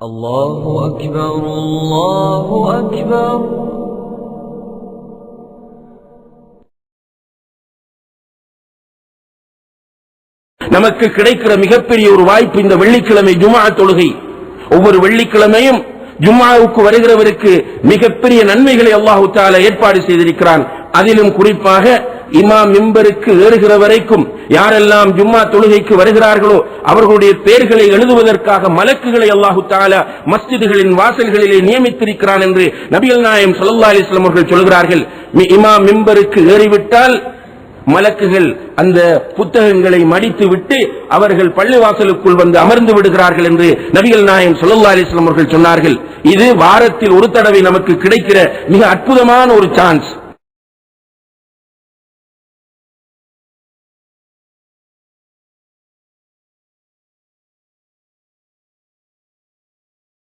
الله أكبر الله أكبر நமக்கு கிடைக்கிற மிகப்பெரிய ஒரு வாய்ப்பு இந்த வெள்ளிக்கிழமை ஜுமா தொழுகை ஒவ்வொரு வெள்ளிக்கிழமையும் ஜும்மாவுக்கு வருகிறவருக்கு மிகப்பெரிய நன்மைகளை அல்லாஹு தாலா ஏற்பாடு செய்திருக்கிறான் அதிலும் குறிப்பாக இமாம் மிம்பருக்கு ஏறுகிற வரைக்கும் யாரெல்லாம் ஜும்மா தொழுகைக்கு வருகிறார்களோ அவர்களுடைய பெயர்களை எழுதுவதற்காக மலக்குகளை அல்லாஹு தாலா மஸ்ஜிதுகளின் வாசல்களிலே நியமித்திருக்கிறான் என்று நபிகள் நாயம் சல்லா அலிஸ்லாம் அவர்கள் சொல்கிறார்கள். இமாம் மிம்பருக்கு ஏறிவிட்டால் மலக்குகள் அந்த புத்தகங்களை மடித்து விட்டு அவர்கள் பள்ளிவாசலுக்குள் வந்து அமர்ந்து விடுகிறார்கள் என்று நபிகள் நாயம் ஸல்லல்லாஹு அலிஸ்லாம் அவர்கள் சொன்னார்கள். இது வாரத்தில் ஒரு தடவை நமக்கு கிடைக்கிற மிக அற்புதமான ஒரு சான்ஸ்.